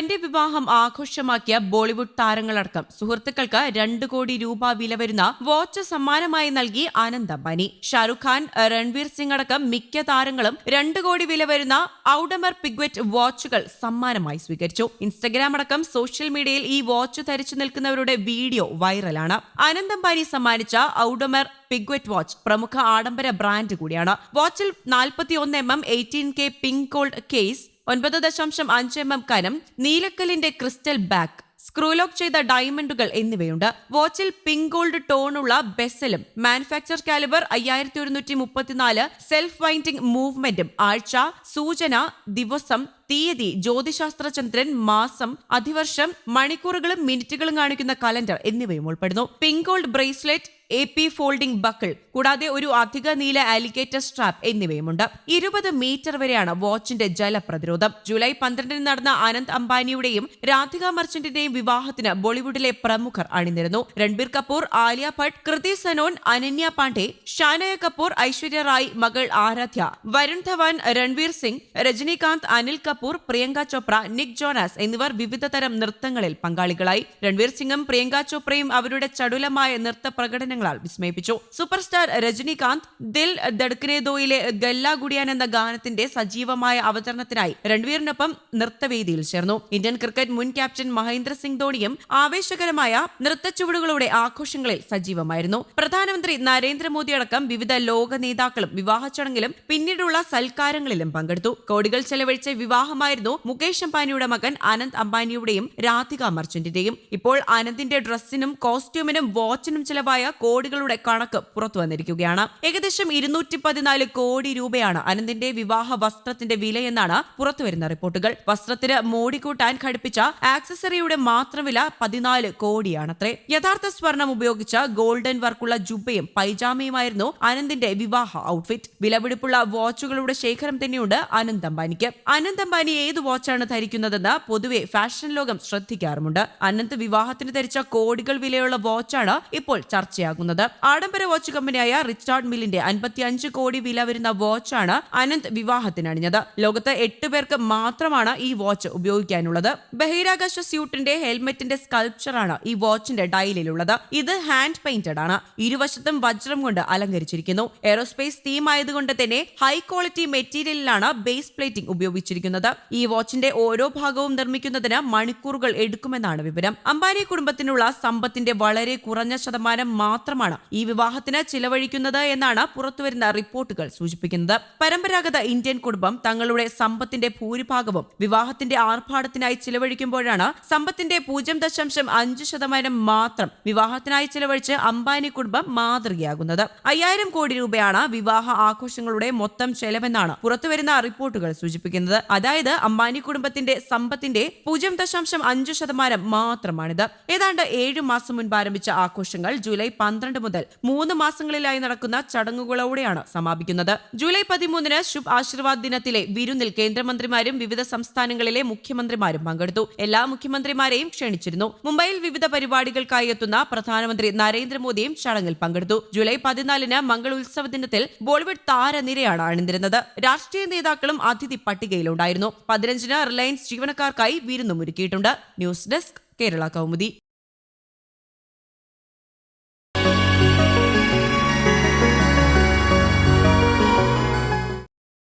തന്റെ വിവാഹം ആഘോഷമാക്കിയ ബോളിവുഡ് താരങ്ങളടക്കം സുഹൃത്തുക്കൾക്ക് രണ്ട് കോടി രൂപ വില വരുന്ന വാച്ച് സമ്മാനമായി നൽകി ആനന്ദ് അംബാനി ഷാറുഖ് ഖാൻ രൺവീർ സിംഗ് അടക്കം മിക്ക താരങ്ങളും രണ്ട് കോടി വില വരുന്ന ഔഡമർ പിഗ്വറ്റ് വാച്ചുകൾ സമ്മാനമായി സ്വീകരിച്ചു. ഇൻസ്റ്റഗ്രാം അടക്കം സോഷ്യൽ മീഡിയയിൽ ഈ വാച്ച് ധരിച്ചു നിൽക്കുന്നവരുടെ വീഡിയോ വൈറലാണ്. ആനന്ദ് അംബാനി സമ്മാനിച്ച ഔഡമർ പിഗ്വറ്റ് വാച്ച് പ്രമുഖ ആഡംബര ബ്രാൻഡ് കൂടിയാണ്. വാച്ചിൽ നാൽപ്പത്തി ഒന്ന് M M eighteen K pink gold case ഒൻപത് ദശാംശം അഞ്ച് എം എം കനം നീലക്കല്ലിന്റെ ക്രിസ്റ്റൽ ബാക്ക് സ്ക്രൂലോക്ക് ചെയ്ത ഡയമണ്ടുകൾ എന്നിവയുണ്ട്. വാച്ചിൽ പിങ്ക് ഗോൾഡ് ടോണുള്ള ബെസലും മാനുഫാക്ചർ കാലിബർ അയ്യായിരത്തി ഒരുന്നൂറ്റി മുപ്പത്തിനാല് സെൽഫ് വൈൻഡിംഗ് മൂവ്മെന്റും ആഴ്ച സൂചന ദിവസം തീയതി ജ്യോതിശാസ്ത്ര ചന്ദ്രൻ മാസം അധിവർഷം മണിക്കൂറുകളും മിനിറ്റുകളും കാണിക്കുന്ന കലണ്ടർ എന്നിവയും ഉൾപ്പെടുന്നു. Pink gold bracelet A P folding buckle കൂടാതെ ഒരു അധിക നീല അലിഗേറ്റർ സ്ട്രാപ്പ് എന്നിവയുമുണ്ട്. ഇരുപത് മീറ്റർ വരെയാണ് വാച്ചിന്റെ ജലപ്രതിരോധം. ജൂലൈ പന്ത്രണ്ടിന് നടന്ന അനന്ത് അംബാനിയുടെയും രാധിക മർച്ചന്റിന്റെയും വിവാഹത്തിന് ബോളിവുഡിലെ പ്രമുഖർ അണിനിരുന്നു. രൺബീർ കപൂർ ആലിയ ഭട്ട് കൃതി സനോൻ അനന്യ പാണ്ഡെ ഷാനയ കപൂർ ഐശ്വര്യ റായ് മകൾ ആരാധ്യ വരുൺ ധവാൻ രൺവീർ സിംഗ് രജനീകാന്ത് അനിൽ കപൂർ പ്രിയങ്ക ചോപ്ര നിക് ജോനാസ് എന്നിവർ വിവിധ തരം നൃത്തങ്ങളിൽ പങ്കാളികളായി. രൺവീർ സിംഗും പ്രിയങ്ക ചോപ്രയും അവരുടെ ചടുലമായ നൃത്ത പ്രകടനങ്ങളാൽ വിസ്മയിപ്പിച്ചു. സൂപ്പർ സ്റ്റാർ രജനീകാന്ത് ദിൽ ദഡ്കനെ ദോയിലെ ഗല്ല ഗുഡിയാൻ എന്ന ഗാനത്തിന്റെ സജീവമായ അവതരണത്തിനായി രൺവീറിനൊപ്പം നൃത്തവേദിയിൽ ചേർന്നു. ഇന്ത്യൻ ക്രിക്കറ്റ് മുൻ ക്യാപ്റ്റൻ മഹേന്ദ്ര സിംഗ് ധോണിയും ആവേശകരമായ നൃത്തച്ചുവടുകളുടെ ആഘോഷങ്ങളിൽ സജീവമായിരുന്നു. പ്രധാനമന്ത്രി നരേന്ദ്രമോദി അടക്കം വിവിധ ലോക നേതാക്കളും വിവാഹ ചടങ്ങിലും പിന്നീടുള്ള സൽക്കാരങ്ങളിലും പങ്കെടുത്തു. കോടികൾ ചെലവഴിച്ച വിവാഹമായിരുന്നു മുകേഷ് അംബാനിയുടെ മകൻ അനന്ത് അംബാനിയുടെയും രാധിക മർച്ചന്റിന്റെയും. ഇപ്പോൾ അനന്തിന്റെ ഡ്രസ്സിനും കോസ്റ്റ്യൂമിനും വാച്ചിനും ചിലവായ കോടികളുടെ കണക്ക് പുറത്തു വന്നിരിക്കുകയാണ്. ഏകദേശം ഇരുന്നൂറ്റി പതിനാല് കോടി രൂപയാണ് അനന്തിന്റെ വിവാഹ വസ്ത്രത്തിന്റെ വിലയെന്നാണ് പുറത്തുവരുന്ന റിപ്പോർട്ടുകൾ. വസ്ത്രത്തിന് മോടിക്കൂട്ടാൻ ഘടിപ്പിച്ച ആക്സസറിയുടെ മാത്രം വില പതിനാല് കോടിയാണത്രേ. യഥാർത്ഥ സ്വർണം ഉപയോഗിച്ച ഗോൾഡൻ വർക്കുള്ള ജുബയും പൈജാമയുമായിരുന്നു അനന്തിന്റെ വിവാഹ ഔട്ട്ഫിറ്റ്. വിലപിടിപ്പുള്ള വാച്ചുകളുടെ ശേഖരം തന്നെയുണ്ട് അനന്ത് അംബാനിക്ക്. അനന്ത് അംബാനി ഏത് വാച്ചാണ് ധരിക്കുന്നതെന്ന് പൊതുവെ ഫാഷൻ ലോകം ശ്രദ്ധിക്കാറുമുണ്ട്. അനന്ത് വിവാഹത്തിന് ധരിച്ച കോടികൾ വിലയുള്ള വാച്ചാണ് ഇപ്പോൾ ചർച്ചയാകുന്നത്. ആഡംബര വാച്ച് കമ്പനിയായ റിച്ചാർഡ് മില്ലിന്റെ അൻപത്തിയഞ്ച് കോടി വില വരുന്ന വാച്ചാണ് അനന്ത് വിവാഹത്തിന് അണിഞ്ഞത് ലോകത്ത് എട്ട് പേർക്ക് മാത്രമാണ് ഈ വാച്ച് ഉപയോഗിക്കാനുള്ളത്. ബഹിരാകാശ സ്യൂട്ടിന്റെ ഹെൽമെറ്റിന്റെ സ്കൾപ്ചറാണ് ഈ വാച്ചിന്റെ ഡയലിലുള്ളത് ഇത് ഹാൻഡ് പെയിന്റഡ് ആണ്. ഇരുവശത്തും വജ്രം കൊണ്ട് അലങ്കരിച്ചിരിക്കുന്നു. എയറോസ്പേസ് തീം ആയതുകൊണ്ട് തന്നെ ഹൈ ക്വാളിറ്റി മെറ്റീരിയലിലാണ് ബേസ് പ്ലേറ്റിംഗ് ഉപയോഗിച്ചിരിക്കുന്നത്. ഈ വാച്ചിന്റെ ഓരോ ഭാഗവും നിർമ്മിക്കുന്നതിന് മണിക്കൂറുകൾ എടുക്കുമെന്നാണ് വിവരം. അംബാനി കുടുംബത്തിനുള്ള സമ്പത്തിന്റെ വളരെ കുറഞ്ഞ ശതമാനം മാത്രമാണ് ഈ വിവാഹത്തിന് ചിലവഴിക്കുന്നത് എന്നാണ് പുറത്തുവരുന്ന റിപ്പോർട്ടുകൾ സൂചിപ്പിക്കുന്നത്. പരമ്പരാഗത ഇന്ത്യൻ കുടുംബം തങ്ങളുടെ സമ്പത്തിന്റെ ഭൂരിഭാഗവും വിവാഹത്തിന്റെ ആർഭാടത്തിനായി ചിലവഴിക്കുമ്പോഴാണ് സമ്പത്തിന്റെ പൂജ്യം ദശാംശം അഞ്ച് ശതമാനം മാത്രം വിവാഹത്തിനായി ചിലവഴിച്ച് അംബാനി കുടുംബം മാതൃകയാകുന്നത്. അയ്യായിരം കോടി രൂപയാണ് വിവാഹ ആഘോഷങ്ങളുടെ മൊത്തം ചെലവെന്നാണ് പുറത്തുവരുന്ന റിപ്പോർട്ടുകൾ സൂചിപ്പിക്കുന്നത്. അതായത് അംബാനി കുടുംബത്തിന്റെ സമ്പത്തിന്റെ പൂജ്യം ദശാംശം അഞ്ച് ശതമാനം മാത്രമാണിത്. ഏതാണ്ട് ഏഴു മാസം മുൻപ് ആരംഭിച്ച ആഘോഷങ്ങൾ ജൂലൈ പന്ത്രണ്ട് മുതൽ മൂന്ന് മാസങ്ങളിലായി നടക്കുന്ന ചടങ്ങുകളോടെയാണ് സമാപിക്കുന്നത്. ജൂലൈ പതിമൂന്നിന് ശുഭ് ആശീർവാദ് ദിനത്തിലെ വിരുന്നിൽ കേന്ദ്രമന്ത്രിമാരും വിവിധ സംസ്ഥാനങ്ങളിലെ മുഖ്യമന്ത്രിമാരും പങ്കെടുത്തു. എല്ലാ മുഖ്യമന്ത്രിമാരെയും ക്ഷണിച്ചിരുന്നു. മുംബൈയിൽ വിവിധ പരിപാടികൾക്കായി എത്തുന്ന പ്രധാനമന്ത്രി നരേന്ദ്രമോദിയും ചടങ്ങിൽ പങ്കെടുത്തു. ജൂലൈ പതിനാലിന് മംഗൾ ഉത്സവ ദിനത്തിൽ ബോളിവുഡ് താരനിരയാണ് അണിനിരുന്നത്. രാഷ്ട്രീയ നേതാക്കളും അതിഥി പട്ടികയിലുണ്ടായിരുന്നു. പതിനഞ്ചിന് റിലയൻസ് ജീവനക്കാർക്കായി വിരുന്നും ഒരുക്കിയിട്ടുണ്ട്. News desk Kerala Kaumudi.